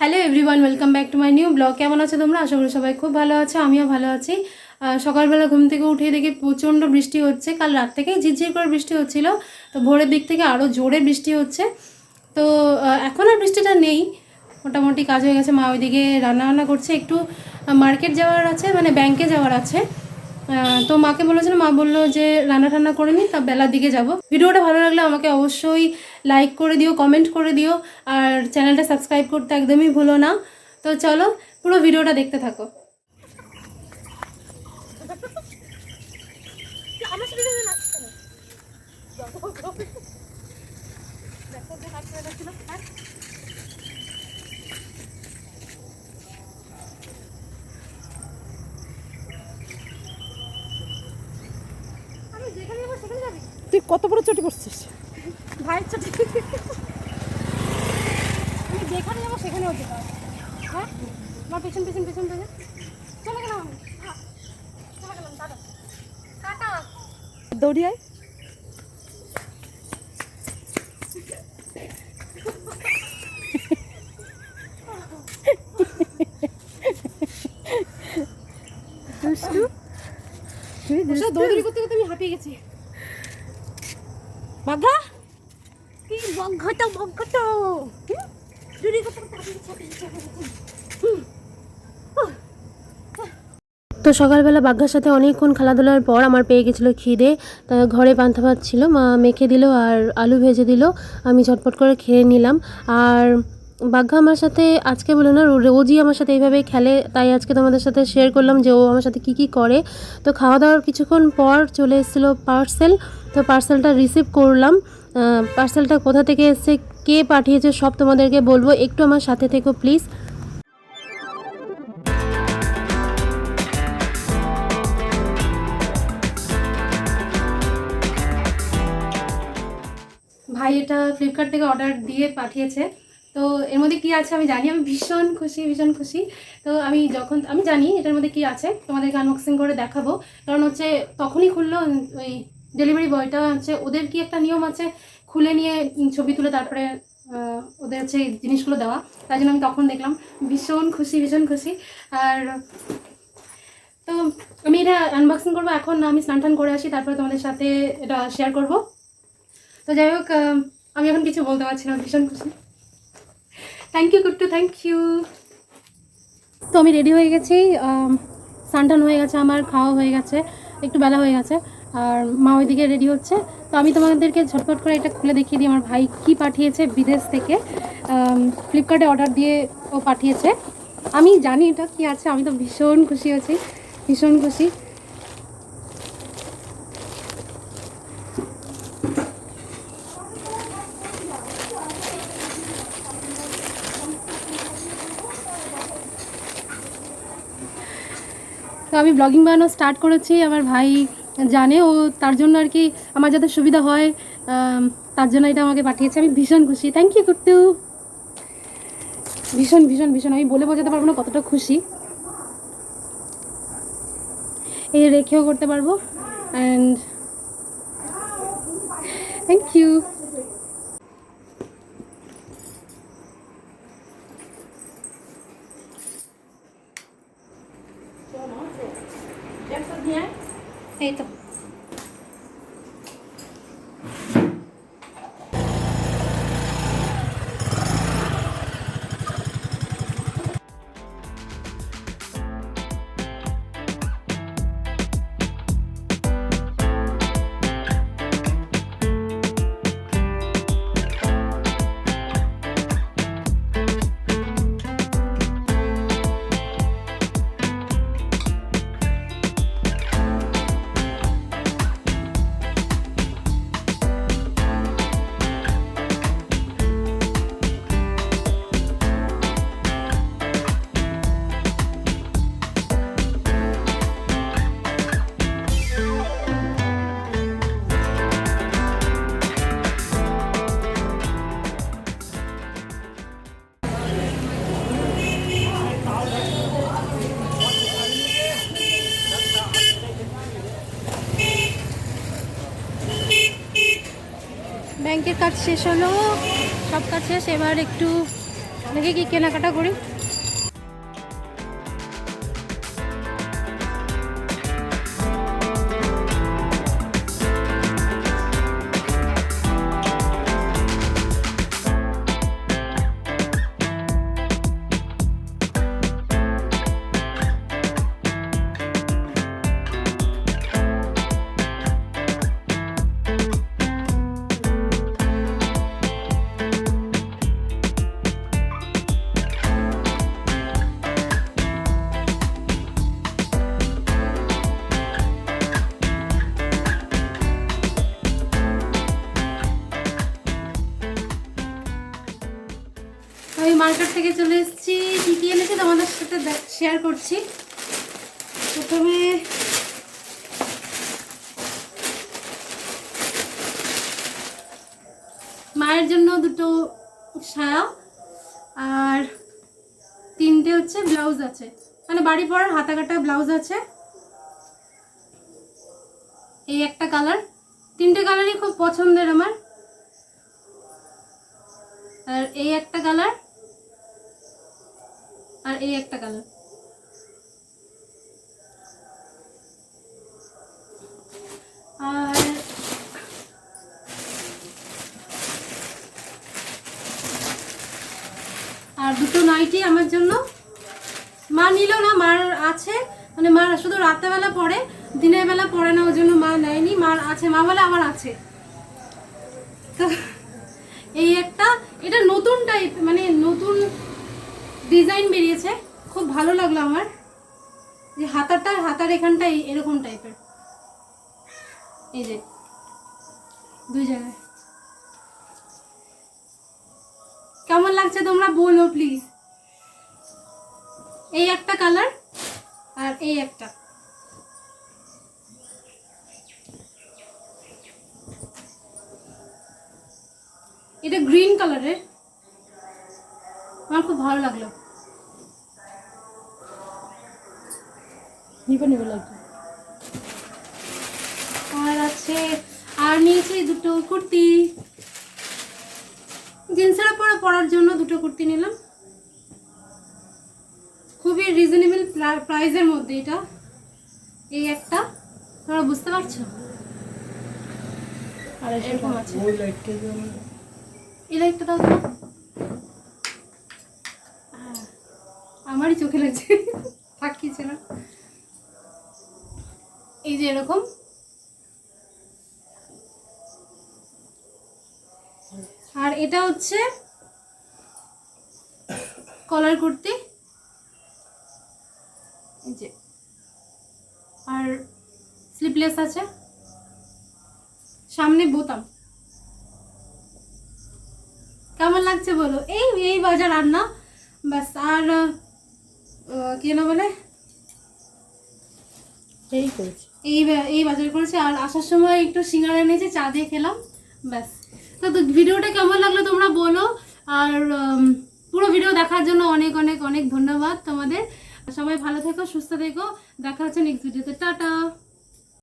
Hello everyone welcome back to my new blog কেমন আছো তোমরা? আশা করি সবাই খুব ভালো আছো, আমিও ভালো আছি। সকালবেলা ঘুম থেকে উঠে দেখি প্রচণ্ড বৃষ্টি হচ্ছে। কাল রাত থেকেই ঝিরঝির করে বৃষ্টি হচ্ছিল, তো ভোরের দিক থেকে আরও জোরে বৃষ্টি হচ্ছে। তো এখন আর বৃষ্টিটা নেই, মোটামুটি কাজ হয়ে গেছে। মা ওইদিকে রান্না বান্না করছে, একটু মার্কেট যাওয়ার আছে মানে ব্যাংকে যাওয়ার আছে। তো মাকে বলেছিল মা বলল যে রান্না টান্না করে নি, তা বেলার দিকে যাব। ভিডিওটা ভালো লাগলে আমাকে অবশ্যই লাইক করে দিও কমেন্ট করে দিও, আর চ্যানেলটা সাবস্ক্রাইব করতে একদমই ভুলো না। তো চলো, পুরো ভিডিওটা দেখতে থাকো। তুই কত বড় চটি করছিস? ছুটি। আমি যেখানে যাব সেখানেও যেতে হবে হ্যাঁ? আমার পেছন পেছন পেছন পেছন। চলে গেলাম। হ্যাঁ, চলে গেলাম দাদা। দুষ্টু দৌড়ি করতে করতে আমি হাঁপিয়ে গেছি। বাঘা তো সকালবেলা বাঘার সাথে অনেকক্ষণ খেলাধুলার পর আমার পেয়ে গেছিল খিদে। তা ঘরে পান্তা ভাত ছিল, মা মেখে দিল আর আলু ভেজে দিল। আমি ঝটপট করে খেয়ে নিলাম। আর বাঘা আমার সাথে আজকে বলে না রোজই আমার সাথে এইভাবেই খেলে, তাই আজকে তোমাদের সাথে শেয়ার করলাম যে ও আমার সাথে কি কি করে। তো খাওয়া দাওয়ার কিছুক্ষণ পর চলে এসেছিল পার্সেল তো পার্সেলটা রিসিভ করলাম। পার্সেলটা কোথা থেকে এসছে, কে পাঠিয়েছে, সব তোমাদেরকে বলব, একটু আমার সাথে থেকো প্লিজ ভাই এটা ফ্লিপকার্ট থেকে অর্ডার দিয়ে পাঠিয়েছে। তো এর মধ্যে কি আছে আমি জানি, আমি ভীষণ খুশি ভীষণ খুশি। তো আমি যখন, আমি জানি এটার মধ্যে কি আছে তোমাদেরকে আনবক্সিং করে দেখাবো। কারণ হচ্ছে তখনই খুললো ওই ডেলিভারি বয়টা হচ্ছে, ওদের কি একটা নিয়ম আছে, খুলে নিয়ে ছবি তুলে তারপরে ওদের হচ্ছে এই জিনিসগুলো দেওয়া। তাই জন্য আমি তখন দেখলাম, ভীষণ খুশি ভীষণ খুশি। আর তো আমি এটা আনবক্সিং করব এখন, আমি স্নান টান করে আসি, তারপরে তোমাদের সাথে এটা শেয়ার করব। তো যাই হোক আমি এখন কিছু বলতে পারছি না, ভীষণ খুশি। Thank you Kuttu thank you তো আমি রেডি হয়ে গেছি। সানটান হয়ে গেছে আমার, খাওয়া হয়ে গেছে, একটু বেলা হয়ে গেছে, আর মা ওইদিকে রেডি হচ্ছে। তো আমি তোমাদেরকে ঝটপট করে এটা খুলে দেখিয়ে দিই, আমার ভাই কি পাঠিয়েছে বিদেশ থেকে। ফ্লিপকার্টে অর্ডার দিয়ে ও পাঠিয়েছে। আমি জানি এটা কি আছে, আমি তো ভীষণ খুশি আছি, ভীষণ খুশি। তো আমি ব্লগিং বানানো স্টার্ট করেছি, আমার ভাই জানে, ও তার জন্য আর কি আমার যাতে সুবিধা হয় তার জন্য এটা আমাকে পাঠিয়েছে। আমি ভীষণ খুশি। Thank you Kuttu. ভীষণ ভীষণ ভীষণ। আমি বলে বোঝাতে পারব না কতটা খুশি। এই রেখেও করতে পারব। অ্যান্ড থ্যাংক ইউ এই ব্যাংকের কাজ শেষ হলো সব কাজ শেষ এবার একটু অনেকে কি কেনাকাটা করি? আমি মার্কেট থেকে চলে এসেছি। কী কী এনেছি তোমাদের সাথে শেয়ার করছি। প্রথমে মায়ের জন্য দুটো সায়া আর তিনটে হচ্ছে ব্লাউজ আছে। মানে বাড়ি পরার হাতা কাটা ব্লাউজ আছে। এই একটা কালার তিনটে কালারই খুব পছন্দের আমার। আর এই একটা কালার আর এই একটা কালার। আর আর দুটো নাইটি আমার জন্য। মা নিল না, মার আছে। মানে মা শুধু রাত্রেবেলা পরে, দিনের বেলা পরে না, ওই জন্য মা নেয়নি। মার আছে, মা বলে আমার আছে। তো এই একটা, এটা নতুন টাইপ মানে ডিজাইন বেরিয়েছে। খুব ভালো লাগল আমার। যে হাতাটা, হাতার এখানটা এই- এরকম টাইপের। এই যে, দুই জায়গায়। কেমন লাগছে তোমরা বলো প্লিজ এই একটা কালার আর এই একটা। এটা গ্রিন কালারের আমার খুব ভালো লাগল। নিবে নিবে লাগবে। আর আছে আর নিয়েছি দুটো কুর্তি। জিন্সের উপরে পরার জন্য দুটো কুর্তি নিলাম। খুবই রিজনেবল প্রাইসের মধ্যে এটা। এই একটা তোমরা বুঝতে পারছ? আর এরকম আছে। এই লাইটটা দাও হ্যাঁ, আমারই চোখে লাগছে। থাকিছে না। এই এরকম? আর এটা হচ্ছে কলার কুর্তি। আর স্লিপলেস আছে। সামনে বোতাম। কেমন লাগছে বলো? এই এই বাজার আর আহ, কি না বলে? এই করেছি। এই এই বাজার করেছি। আর আসার সময় একটু সিঙ্গারা এনেছি, চা দিয়ে খেলাম, ব্যাস। তো ভিডিওটা কেমন লাগল তোমরা বলো। আর পুরো ভিডিও দেখার জন্য অনেক অনেক অনেক ধন্যবাদ তোমাদের। সবাই ভালো থেকো, সুস্থ থেকো। দেখা হচ্ছে নেক্সট ভিডিওতে টাটা!